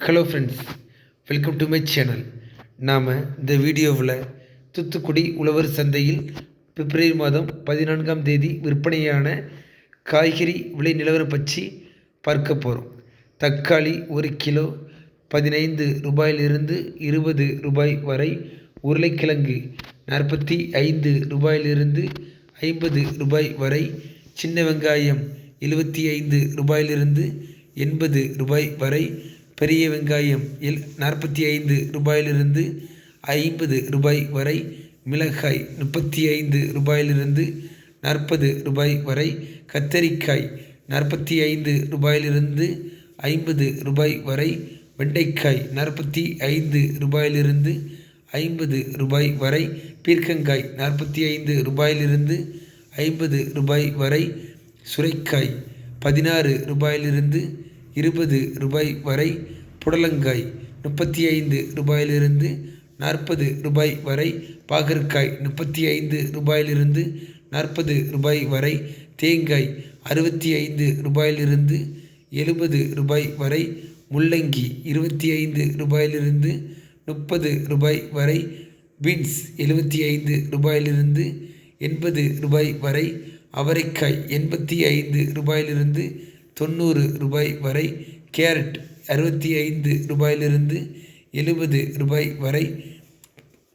Hello friends welcome to my channel நாம் இந்த வீடியோவில் தூத்துக்குடி உழவர் சந்தையில் பிப்ரவரி மாதம் பதினான்காம் தேதி விற்பனையான காய்கறி விலை நிலவரம் பற்றி பார்க்க போகிறோம் தக்காளி ஒரு கிலோ பதினைந்து ரூபாயிலிருந்து இருபது ரூபாய் வரை உருளைக்கிழங்கு நாற்பத்தி ஐந்து ரூபாயிலிருந்து ஐம்பது ரூபாய் வரை சின்ன வெங்காயம் எழுபத்தி ஐந்து ரூபாயிலிருந்து எண்பது ரூபாய் வரை பெரிய வெங்காயம் எல் நாற்பத்தி ஐந்து ரூபாயிலிருந்து ஐம்பது ரூபாய் வரை மிளகாய் முப்பத்தி ஐந்து ரூபாயிலிருந்து நாற்பது ரூபாய் வரை கத்தரிக்காய் நாற்பத்தி ஐந்து ரூபாயிலிருந்து ஐம்பது ரூபாய் வரை வெண்டைக்காய் நாற்பத்தி ஐந்து ரூபாயிலிருந்து ஐம்பது ரூபாய் வரை பீர்க்கங்காய் நாற்பத்தி ஐந்து ரூபாயிலிருந்து ஐம்பது ரூபாய் வரை சுரைக்காய் பதினாறு ரூபாயிலிருந்து இருபது ரூபாய் வரை புடலங்காய் முப்பத்தி ஐந்து ரூபாயிலிருந்து நாற்பது ரூபாய் வரை பாகற்காய் முப்பத்தி ஐந்து ரூபாயிலிருந்து நாற்பது ரூபாய் வரை தேங்காய் அறுபத்தி ஐந்து ரூபாயிலிருந்து எழுபது ரூபாய் வரை முள்ளங்கி இருபத்தி ஐந்து ரூபாயிலிருந்து முப்பது ரூபாய் வரை பீன்ஸ் எழுபத்தி ஐந்து ரூபாயிலிருந்து எண்பது ரூபாய் வரை அவரைக்காய் எண்பத்தி ஐந்து ரூபாயிலிருந்து தொண்ணூறு ரூபாய் வரை கேரட் அறுபத்தி ஐந்து ரூபாயிலிருந்து எழுபது ரூபாய் வரை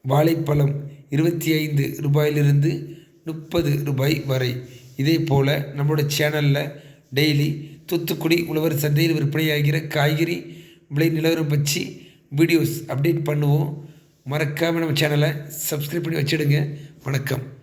வாழைப்பழம் இருபத்தி ஐந்து ரூபாயிலிருந்து முப்பது ரூபாய் வரை. இதே போல் நம்மளோட சேனலில் டெய்லி தூத்துக்குடி உழவர் சந்தையில் விற்பனையாகிற காய்கறி விலை நிலவரம் பற்றி வீடியோஸ் அப்டேட் பண்ணுவோம். மறக்காமல் நம்ம சேனலை சப்ஸ்கிரைப் பண்ணி வச்சுடுங்க. வணக்கம்.